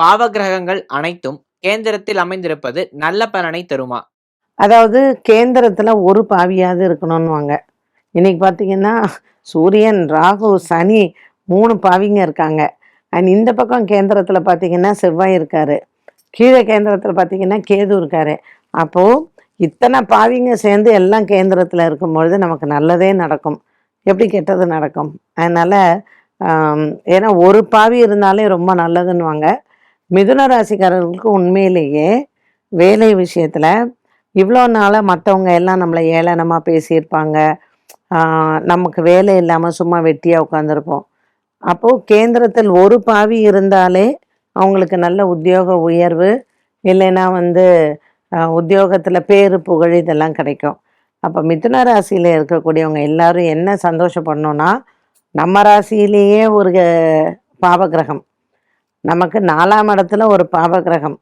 பாவ கிரகங்கள் அனைத்தும் கேந்திரத்தில் அமைந்திருப்பது நல்ல பலனை தருமா? அதாவது கேந்திரத்தில் ஒரு பாவியாவது இருக்கணும்னுவாங்க. இன்னைக்கு பார்த்தீங்கன்னா சூரியன் ராகு சனி மூணு பாவிங்க இருக்காங்க. அண்ட் இந்த பக்கம் கேந்திரத்தில் பார்த்தீங்கன்னா செவ்வாய் இருக்காரு. கீழே கேந்திரத்தில் பார்த்தீங்கன்னா கேது இருக்காரு. அப்போது இத்தனை பாவிங்க சேர்ந்து எல்லாம் கேந்திரத்தில் இருக்கும்பொழுது நமக்கு நல்லதே நடக்கும். எப்படி கெட்டது நடக்கும்? அதனால் ஏன்னா ஒரு பாவி இருந்தாலே ரொம்ப நல்லதுன்னுவாங்க. மிதுன ராசிக்காரர்களுக்கு உண்மையிலேயே வேலை விஷயத்தில் இவ்வளோ நாளாக மற்றவங்க எல்லாம் நம்மளை ஏளனமாக பேசியிருப்பாங்க. நமக்கு வேலை இல்லாமல் சும்மா வெட்டியாக உட்காந்துருப்போம் அப்போது கேந்திரத்தில் ஒரு பாவி இருந்தாலே அவங்களுக்கு நல்ல உத்தியோக உயர்வு இல்லைன்னா வந்து உத்தியோகத்தில் பேரு புகழ் இதெல்லாம் கிடைக்கும். அப்போ மிதுன ராசியில் இருக்கக்கூடியவங்க எல்லாரும் என்ன சந்தோஷப்படணும்னா நம்ம ராசியிலேயே ஒரு பாவகிரகம் நமக்கு நாலாம் இடத்துல ஒரு பாவகிரகம்.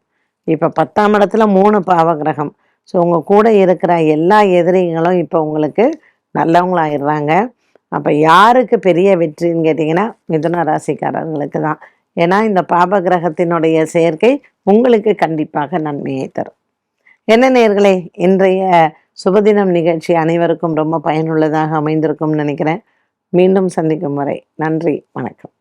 இப்போ பத்தாம் இடத்துல மூணு பாவகிரகம். ஸோ உங்கள் கூட இருக்கிற எல்லா எதிரிகளும் இப்போ உங்களுக்கு நல்லவங்களாயிடுறாங்க. அப்போ யாருக்கு பெரிய வெற்றின்னு கேட்டிங்கன்னா மிதுன ராசிக்காரர்களுக்கு தான். ஏன்னா இந்த பாபகிரகத்தினுடைய சேர்க்கை உங்களுக்கு கண்டிப்பாக நன்மையை தரும். என்ன நேர்களே இன்றைய சுபதினம் நிகழ்ச்சி அனைவருக்கும் ரொம்ப பயனுள்ளதாக அமைந்திருக்கும்னு நினைக்கிறேன். மீண்டும் சந்திக்கும் வரை நன்றி வணக்கம்.